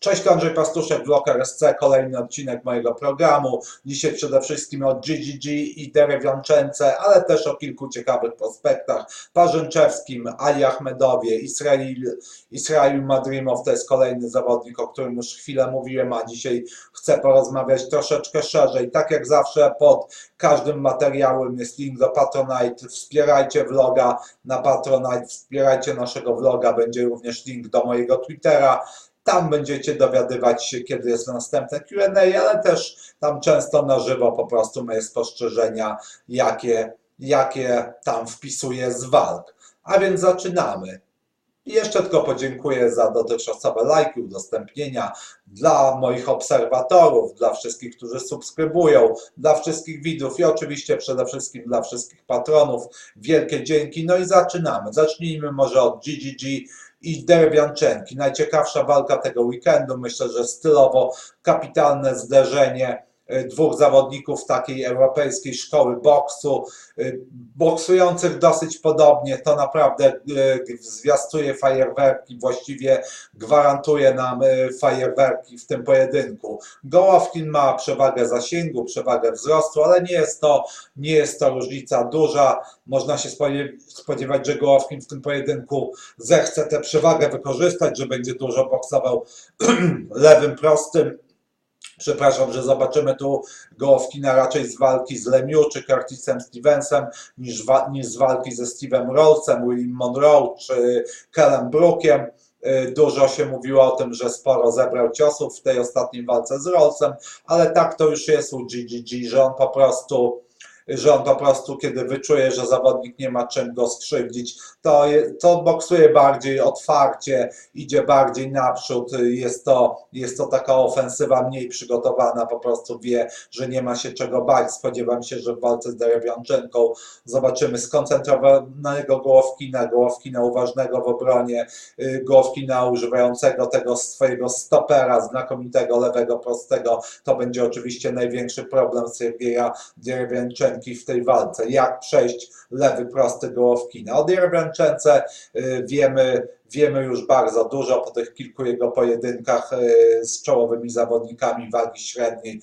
Cześć, to Andrzej Pastuszek, Vlog RSC, kolejny odcinek mojego programu. Dzisiaj przede wszystkim o GGG i Derewianczence, ale też o kilku ciekawych prospektach. Parzęczewskim, Ali Ahmedowie, Israel, Israel Madrimow to jest kolejny zawodnik, o którym już chwilę mówiłem, a dzisiaj chcę porozmawiać troszeczkę szerzej. Tak jak zawsze pod każdym materiałem jest link do Patronite. Wspierajcie vloga na Patronite, wspierajcie naszego vloga, będzie również link do mojego Twittera. Tam będziecie dowiadywać się, kiedy jest następne QA, ale też tam często na żywo po prostu moje spostrzeżenia, jakie, jakie tam wpisuję z walk. A więc zaczynamy. I jeszcze tylko podziękuję za dotychczasowe lajki, udostępnienia dla moich obserwatorów, dla wszystkich, którzy subskrybują, dla wszystkich widzów i oczywiście przede wszystkim dla wszystkich patronów. Wielkie dzięki. No i zaczynamy. Zacznijmy może od GGG i Derwianczenki. Najciekawsza walka tego weekendu. Myślę, że stylowo kapitalne zderzenie dwóch zawodników takiej europejskiej szkoły boksu, y, boksujących dosyć podobnie. To naprawdę y, zwiastuje fajerwerki, właściwie gwarantuje nam fajerwerki w tym pojedynku. Gołowkin ma przewagę zasięgu, przewagę wzrostu, ale nie jest to, nie jest to różnica duża. Można się spodziew- spodziewać, że Gołowkin w tym pojedynku zechce tę przewagę wykorzystać, że będzie dużo boksował lewym prostym. Przepraszam, że zobaczymy tu Gołowkina raczej z walki z Lemieux czy Curtisem Stevensem niż, wa- niż z walki ze Steve'em Rollsem, Willim Monroe czy Kellem Brookiem. Y, Dużo się mówiło o tym, że sporo zebrał ciosów w tej ostatniej walce z Rollsem, ale tak to już jest u GGG, że on po prostu że on po prostu, kiedy wyczuje, że zawodnik nie ma czym go skrzywdzić, to, to boksuje bardziej otwarcie, idzie bardziej naprzód, jest to, jest to taka ofensywa mniej przygotowana, po prostu wie, że nie ma się czego bać. Spodziewam się, że w walce z Derewianczenką zobaczymy skoncentrowanego Gołowkina, Gołowkina uważnego w obronie, y, Gołowkina używającego tego swojego stopera, znakomitego lewego prostego. To będzie oczywiście największy problem Sergieja W tej walce. Jak przejść lewy prosty Gołowkina? O Derewianczence y, wiemy, wiemy już bardzo dużo po tych kilku jego pojedynkach y, z czołowymi zawodnikami wagi średniej.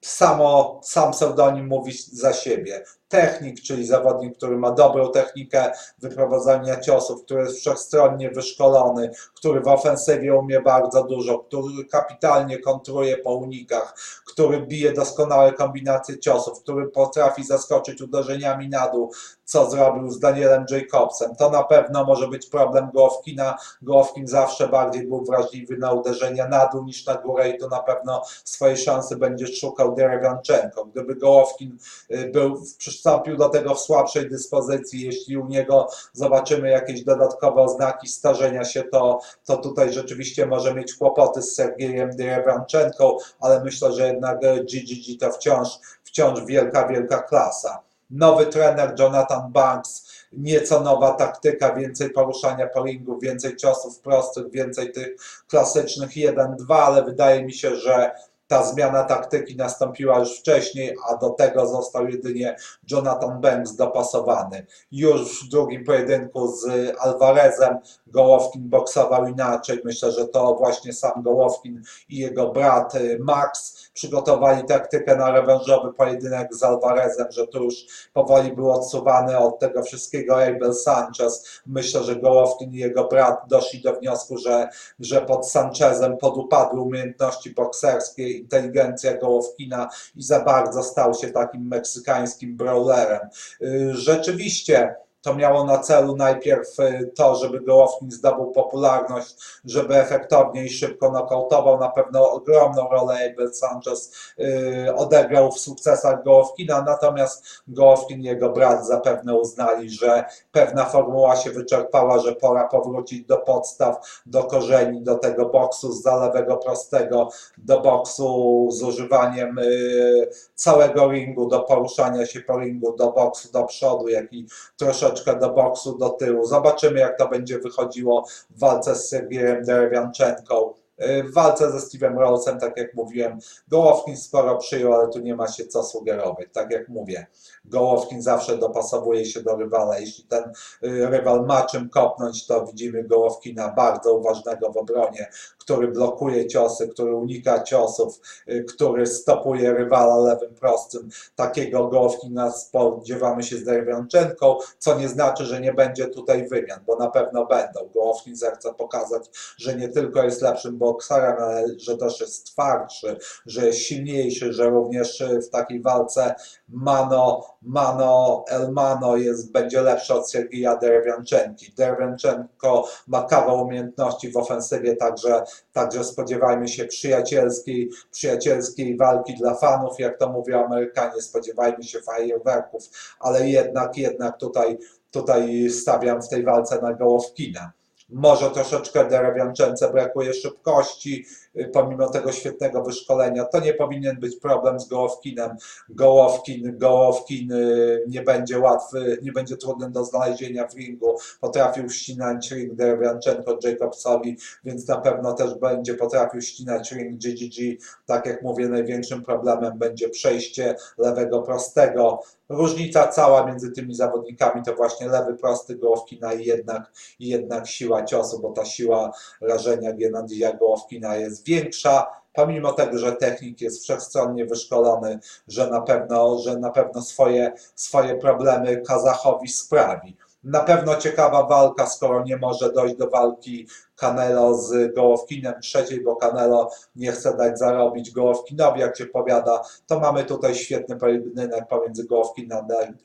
Samo, sam pseudonim mówi za siebie. Technik, czyli zawodnik, który ma dobrą technikę wyprowadzania ciosów, który jest wszechstronnie wyszkolony, który w ofensywie umie bardzo dużo, który kapitalnie kontruje po unikach, który bije doskonałe kombinacje ciosów, który potrafi zaskoczyć uderzeniami na dół, co zrobił z Danielem Jacobsem. To na pewno może być problem Gołowkina. Gołowkin zawsze bardziej był wrażliwy na uderzenia na dół niż na górę i to na pewno swojej szansy będzie szukał Derewianczenko. Gdyby Gołowkin y, był, przystąpił do tego w słabszej dyspozycji, jeśli u niego zobaczymy jakieś dodatkowe oznaki starzenia się, to, to tutaj rzeczywiście może mieć kłopoty z Sergiejem Derewianczenką, ale myślę, że jednak GGG to wciąż, wciąż wielka, wielka klasa. Nowy trener Jonathan Banks, nieco nowa taktyka, więcej poruszania po ringu, więcej ciosów prostych, więcej tych klasycznych 1-2, ale wydaje mi się, że ta zmiana taktyki nastąpiła już wcześniej, a do tego został jedynie Jonathan Banks dopasowany. Już w drugim pojedynku z Alvarezem Gołowkin boksował inaczej. Myślę, że to właśnie sam Gołowkin i jego brat y, Max przygotowali taktykę na rewanżowy pojedynek z Alvarezem, że tu już powoli był odsuwany od tego wszystkiego Abel Sanchez. Myślę, że Gołowkin i jego brat doszli do wniosku, że, że pod Sanchezem podupadły umiejętności bokserskie, inteligencja Gołowkina i za bardzo stał się takim meksykańskim brawlerem. Y, Rzeczywiście to miało na celu najpierw y, to, żeby Gołowkin zdobył popularność, żeby efektownie i szybko nokautował. Na pewno ogromną rolę Abel Sanchez y, odegrał w sukcesach Gołowkina, natomiast Gołowkin i jego brat zapewne uznali, że pewna formuła się wyczerpała, że pora powrócić do podstaw, do korzeni, do tego boksu z zalewego prostego, do boksu z używaniem y, całego ringu, do poruszania się po ringu, do boksu do przodu, jak i troszeczkę do boksu do tyłu. Zobaczymy, jak to będzie wychodziło w walce z Sergiejem Derewianczenką. Y, W walce ze Steve'em Rollsem, tak jak mówiłem, Gołowkin sporo przyjął, ale tu nie ma się co sugerować. Tak jak mówię, Gołowkin zawsze dopasowuje się do rywala. Jeśli ten y, rywal ma czym kopnąć, to widzimy Gołowkina bardzo uważnego w obronie, który blokuje ciosy, który unika ciosów, y, który stopuje rywala lewym prostym. Takiego Gołowkina spodziewamy się z Derewionczenką, co nie znaczy, że nie będzie tutaj wymian, bo na pewno będą. Gołowkin zechce pokazać, że nie tylko jest lepszym bokserem, ale że też jest twardszy, że jest silniejszy, że również y, w takiej walce mano, mano, el mano jest, będzie lepszy od Sergija Derewianczenki. Derewianczenko ma kawał umiejętności w ofensywie, także, także spodziewajmy się przyjacielskiej, przyjacielskiej walki dla fanów, jak to mówią Amerykanie, spodziewajmy się fajerwerków, ale jednak, jednak tutaj, tutaj stawiam w tej walce na Gołowkina. Może troszeczkę Derewianczence brakuje szybkości, y, pomimo tego świetnego wyszkolenia. To nie powinien być problem z Gołowkinem. Gołowkin, Gołowkin y, nie będzie łatwy, nie będzie trudny do znalezienia w ringu. Potrafił ścinać ring Derewianczenko Jacobsowi, więc na pewno też będzie potrafił ścinać ring GGG. Tak jak mówię, największym problemem będzie przejście lewego prostego. Różnica cała między tymi zawodnikami to właśnie lewy prosty Gołowkina i jednak, i jednak siła ciosu, bo ta siła rażenia Gennadija Gołowkina jest większa, pomimo tego, że technik jest wszechstronnie wyszkolony, że na pewno, że na pewno swoje, swoje problemy Kazachowi sprawi. Na pewno ciekawa walka, skoro nie może dojść do walki Canelo z Gołowkinem trzeciej, bo Canelo nie chce dać zarobić Gołowkinowi, jak się powiada, to mamy tutaj świetny pojedynek pomiędzy Gołowkinem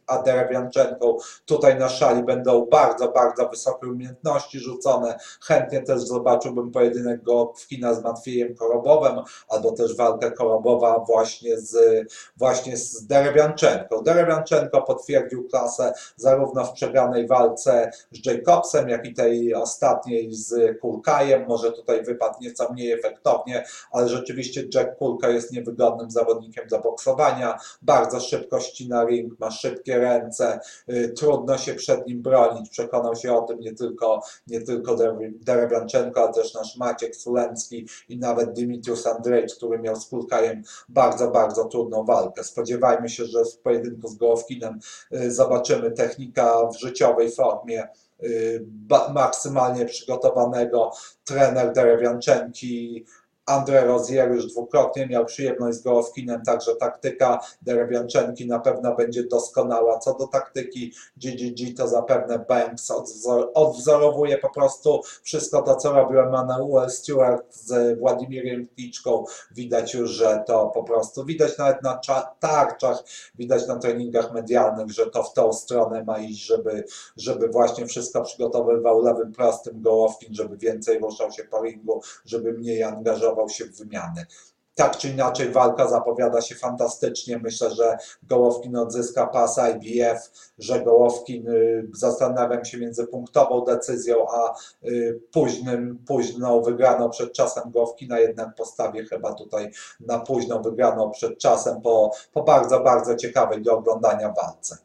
a Derewianczenką. Tutaj na szali będą bardzo, bardzo wysokie umiejętności rzucone. Chętnie też zobaczyłbym pojedynek Gołowkina z Matwiejem Korobowem, albo też walkę Korobowa właśnie z, właśnie z Derewianczenką. Derewianczenko potwierdził klasę zarówno w przegranej walce z Jacobsem, jak i tej ostatniej z Kulkajem. Może tutaj wypadł nieco mniej efektownie, ale rzeczywiście Jack Kulka jest niewygodnym zawodnikiem do boksowania. Bardzo szybko ścina ring, ma szybkie ręce, y, trudno się przed nim bronić. Przekonał się o tym nie tylko, nie tylko Dere- Derewianczenko, ale też nasz Maciek Sulencki i nawet Dimitrius Andrzejcz, który miał z Kulkajem bardzo, bardzo trudną walkę. Spodziewajmy się, że w pojedynku z Gołowkinem y, zobaczymy technika w życiowej formie maksymalnie przygotowanego. Trener Derewianczenki André Rozier już dwukrotnie miał przyjemność z Gołowkinem, także taktyka Derewianczenki na pewno będzie doskonała. Co do taktyki GGG, to zapewne Banks odwzor- odwzorowuje po prostu wszystko to, co robił Emmanuel Stewart z Władimirem Kliczką. Widać już, że to po prostu, widać nawet na cza- tarczach, widać na treningach medialnych, że to w tą stronę ma iść, żeby, żeby właśnie wszystko przygotowywał lewym prostym Gołowkin, żeby więcej ruszał się po ringu, żeby mniej angażował się w wymiany. Tak czy inaczej walka zapowiada się fantastycznie. Myślę, że Gołowkin odzyska pas IBF, że Gołowkin y, zastanawiam się między punktową decyzją a y, późnym, późną wygraną przed czasem Gołowkina, jednak postawię chyba tutaj na późną wygraną przed czasem po, po bardzo, bardzo ciekawej do oglądania walce.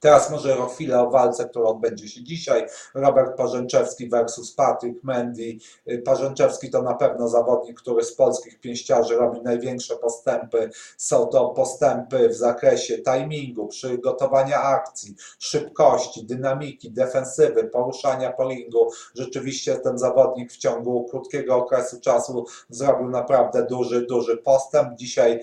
Teraz może chwilę o walce, która odbędzie się dzisiaj. Robert Parzęczewski versus Patrick Mendy. Y, Parzęczewski to na pewno zawodnik, który z polskich pięściarzy robi największe postępy. Są to postępy w zakresie timingu, przygotowania akcji, szybkości, dynamiki, defensywy, poruszania po ringu. Rzeczywiście ten zawodnik w ciągu krótkiego okresu czasu zrobił naprawdę duży, duży postęp. Dzisiaj,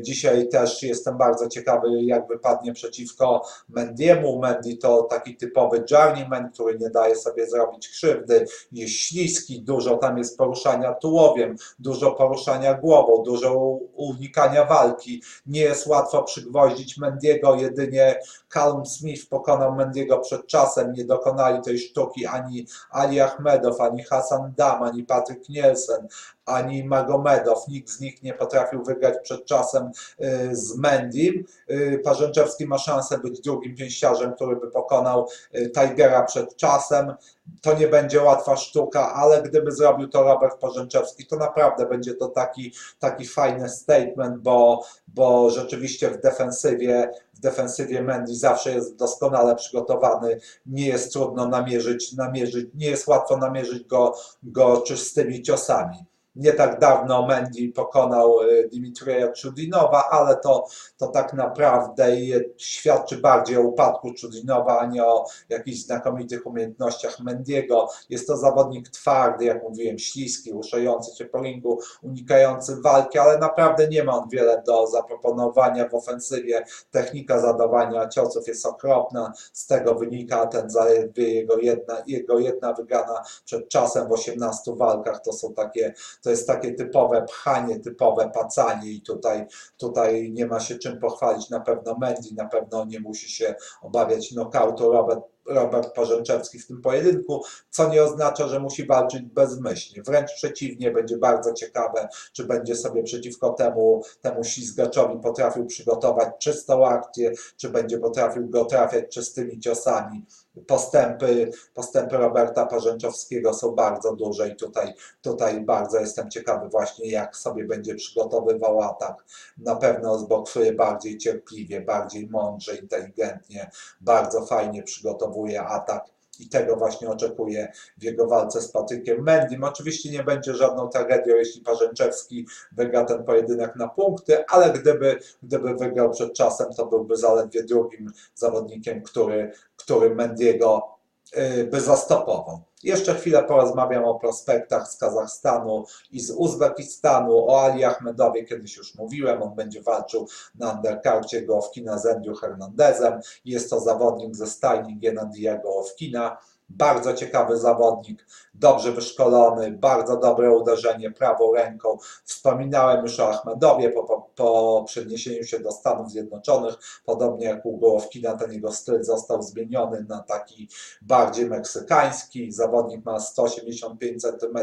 dzisiaj też jestem bardzo ciekawy, jak wypadnie przeciwko Mendiemu. Mendy to taki typowy journeyman, który nie daje sobie zrobić krzywdy, jest śliski, dużo tam jest poruszania tułowiem, dużo poruszania głową, dużo unikania walki. Nie jest łatwo przygwoździć Mendiego, jedynie Callum Smith pokonał Mendiego przed czasem, nie dokonali tej sztuki ani Ali Ahmedow, ani Hassan Dam, ani Patryk Nielsen, ani Magomedow. Nikt z nich nie potrafił wygrać przed czasem y, z Mendim. Y, Parzęczewski ma szansę być drugim pięściarzem, który by pokonał y, Tigera przed czasem. To nie będzie łatwa sztuka, ale gdyby zrobił to Robert Parzęczewski, to naprawdę będzie to taki, taki fajny statement, bo, bo rzeczywiście w defensywie, w defensywie Mendy zawsze jest doskonale przygotowany, nie jest trudno namierzyć, namierzyć nie jest łatwo namierzyć go, go czystymi ciosami. Nie tak dawno Mendy pokonał y, Dimitrija Czudinowa, ale to, to tak naprawdę świadczy bardziej o upadku Czudinowa, a nie o jakichś znakomitych umiejętnościach Mendiego. Jest to zawodnik twardy, jak mówiłem, śliski, ruszający się po ringu, unikający walki, ale naprawdę nie ma on wiele do zaproponowania w ofensywie. Technika zadawania ciosów jest okropna, z tego wynika ten zaledwie jego jedna, jego jedna wygrana przed czasem w 18 walkach. To są takie, to jest takie typowe pchanie, typowe pacanie i tutaj, tutaj nie ma się czym pochwalić. Na pewno Mendy, na pewno nie musi się obawiać nokautu Robert, Robert Parzęczewski w tym pojedynku, co nie oznacza, że musi walczyć bezmyślnie. Wręcz przeciwnie, będzie bardzo ciekawe, czy będzie sobie przeciwko temu, temu ślizgaczowi potrafił przygotować czystą akcję, czy będzie potrafił go trafiać czystymi ciosami. Postępy, postępy Roberta Parzęczowskiego są bardzo duże i tutaj, tutaj bardzo jestem ciekawy właśnie, jak sobie będzie przygotowywał atak. Na pewno zboksuje bardziej cierpliwie, bardziej mądrze, inteligentnie, bardzo fajnie atak. I tego właśnie oczekuję w jego walce z Patrykiem Mendym. Oczywiście nie będzie żadną tragedią, jeśli Parzęczewski wygra ten pojedynek na punkty, ale gdyby, gdyby wygrał przed czasem, to byłby zaledwie drugim zawodnikiem, który, który Mendiego y, by zastopował. Jeszcze chwilę porozmawiam o prospektach z Kazachstanu i z Uzbekistanu, o Ali Ahmedowie kiedyś już mówiłem, on będzie walczył na underkarcie Gołowkina z Andrew Hernandezem. Jest to zawodnik ze stajni Gennadiya Gołowkina. Bardzo ciekawy zawodnik, dobrze wyszkolony, bardzo dobre uderzenie prawą ręką. Wspominałem już o Ahmedowie po, po, po przeniesieniu się do Stanów Zjednoczonych. Podobnie jak u Gołowkina, ten jego styl został zmieniony na taki bardziej meksykański. Zawodnik ma 185 cm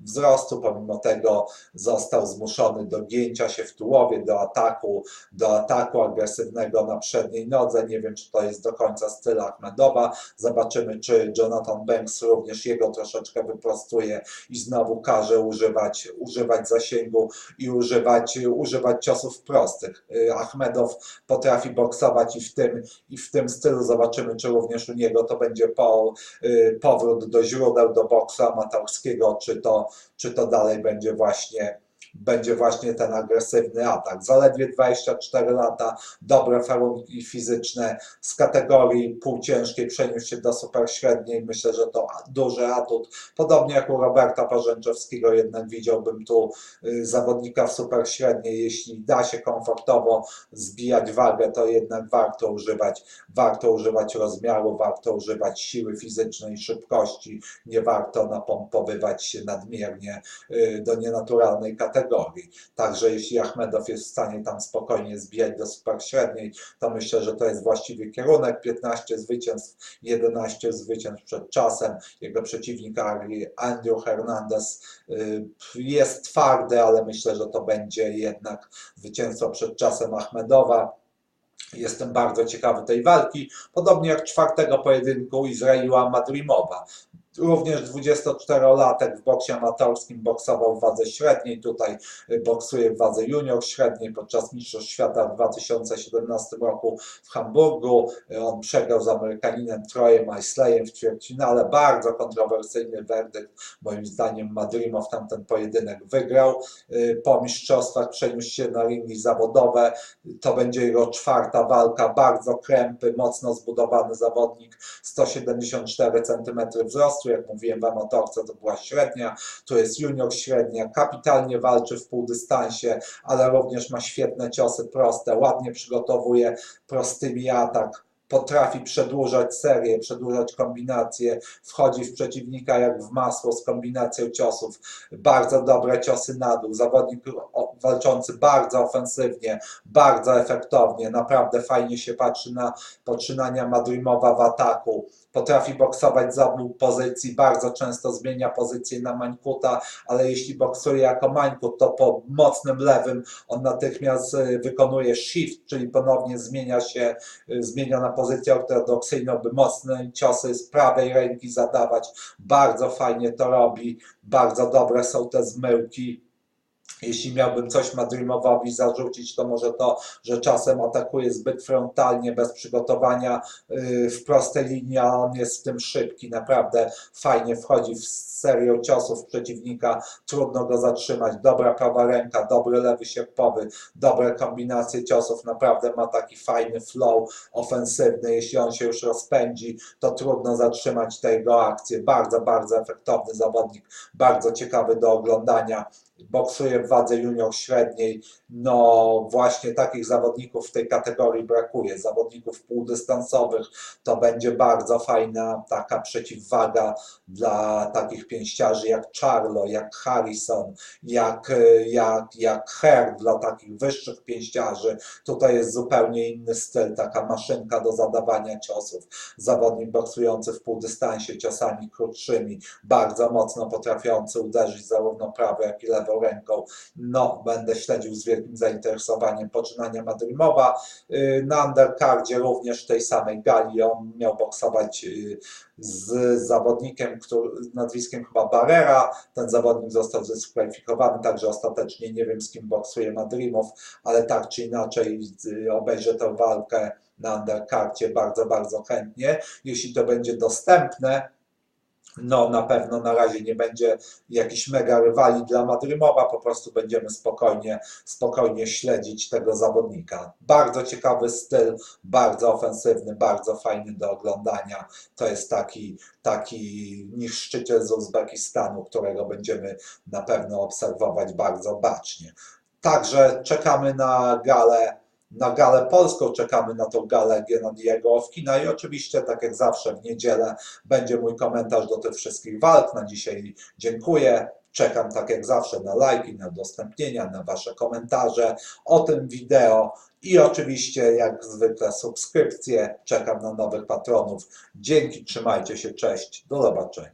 wzrostu, pomimo tego został zmuszony do gięcia się w tułowie, do ataku, do ataku agresywnego na przedniej nodze. Nie wiem, czy to jest do końca styl Ahmedowa. Zobaczymy, czy Jonathan Banks również jego troszeczkę wyprostuje i znowu każe używać, używać zasięgu i używać, używać ciosów prostych. Y, Ahmedow potrafi boksować i w tym, i w tym stylu. Zobaczymy, czy również u niego to będzie po, y, powrót do źródeł, do boksu amatorskiego, czy to, czy to dalej będzie właśnie będzie właśnie ten agresywny atak. Zaledwie 24 lata, dobre warunki fizyczne z kategorii półciężkiej przeniósł się do superśredniej. Myślę, że to duży atut. Podobnie jak u Roberta Parzęczewskiego, jednak widziałbym tu y, zawodnika w superśredniej. Jeśli da się komfortowo zbijać wagę, to jednak warto używać, warto używać rozmiaru, warto używać siły fizycznej, szybkości. Nie warto napompowywać się nadmiernie y, do nienaturalnej kategorii. Także jeśli Achmedow jest w stanie tam spokojnie zbijać do superśredniej, to myślę, że to jest właściwy kierunek. 15 zwycięstw, 11 zwycięstw przed czasem. Jego przeciwnik Andrew Hernandez y, jest twardy, ale myślę, że to będzie jednak zwycięstwo przed czasem Achmedowa. Jestem bardzo ciekawy tej walki, podobnie jak czwartego pojedynku Izraila Madrimowa. Również 24-latek w boksie amatorskim boksował w wadze średniej, tutaj boksuje w wadze junior średniej podczas Mistrzostw Świata w 2017 roku w Hamburgu. Y, On przegrał z Amerykaninem Trojem Isleyem w ćwierćfinale. Bardzo kontrowersyjny werdykt. Moim zdaniem Madrimow tamten pojedynek wygrał. Y, Po mistrzostwach przeniósł się na ringi zawodowe. To będzie jego czwarta walka. Bardzo krępy, mocno zbudowany zawodnik. 174 cm wzrostu, jak mówiłem w amatorce to była średnia, tu jest junior średnia, kapitalnie walczy w półdystansie, ale również ma świetne ciosy proste, ładnie przygotowuje prostymi atak, potrafi przedłużać serię, przedłużać kombinacje, wchodzi w przeciwnika jak w masło z kombinacją ciosów, bardzo dobre ciosy na dół, zawodnik walczący bardzo ofensywnie, bardzo efektownie, naprawdę fajnie się patrzy na poczynania Madrimowa w ataku, potrafi boksować z obu pozycji, bardzo często zmienia pozycję na Mańkuta, ale jeśli boksuje jako Mańkut, to po mocnym lewym on natychmiast y, wykonuje shift, czyli ponownie zmienia się, y, zmienia na pozycję ortodoksyjną, by mocne ciosy z prawej ręki zadawać. Bardzo fajnie to robi, bardzo dobre są te zmyłki. Jeśli miałbym coś Madrimowowi zarzucić, to może to, że czasem atakuje zbyt frontalnie, bez przygotowania yy, w prostej linii, a on jest w tym szybki. Naprawdę fajnie wchodzi w serię ciosów przeciwnika, trudno go zatrzymać. Dobra prawa ręka, dobry lewy sierpowy, dobre kombinacje ciosów. Naprawdę ma taki fajny flow ofensywny. Jeśli on się już rozpędzi, to trudno zatrzymać tego akcję. Bardzo, bardzo efektowny zawodnik, bardzo ciekawy do oglądania boksuje w wadze junior średniej. No właśnie takich zawodników w tej kategorii brakuje. Zawodników półdystansowych to będzie bardzo fajna taka przeciwwaga dla takich pięściarzy jak Charlo, jak Harrison, jak, jak, jak Herr dla takich wyższych pięściarzy. Tutaj jest zupełnie inny styl, taka maszynka do zadawania ciosów. Zawodnik boksujący w półdystansie ciosami krótszymi, bardzo mocno potrafiący uderzyć zarówno prawą, jak i lewą ręką. No, będę śledził z wielkim zainteresowaniem poczynania Madrymowa. Yy, Na undercardzie również tej samej gali on miał boksować yy, z zawodnikiem, który, nazwiskiem chyba Barrera. Ten zawodnik został zdyskwalifikowany, także ostatecznie nie wiem z kim boksuje Madrimov, ale tak czy inaczej obejrzę tę walkę na undercardzie bardzo, bardzo chętnie. Jeśli to będzie dostępne, no na pewno na razie nie będzie jakichś mega rywali dla Madrymowa, po prostu będziemy spokojnie, spokojnie śledzić tego zawodnika. Bardzo ciekawy styl, bardzo ofensywny, bardzo fajny do oglądania. To jest taki, taki niszczyciel z Uzbekistanu, którego będziemy na pewno obserwować bardzo bacznie. Także czekamy na galę na galę polską, czekamy na tą galę Gennadiego Owkina i oczywiście, tak jak zawsze w niedzielę będzie mój komentarz do tych wszystkich walk. Na dzisiaj dziękuję. Czekam tak jak zawsze na lajki, na udostępnienia, na Wasze komentarze o tym wideo i oczywiście jak zwykle subskrypcje. Czekam na nowych patronów. Dzięki, trzymajcie się, cześć, do zobaczenia.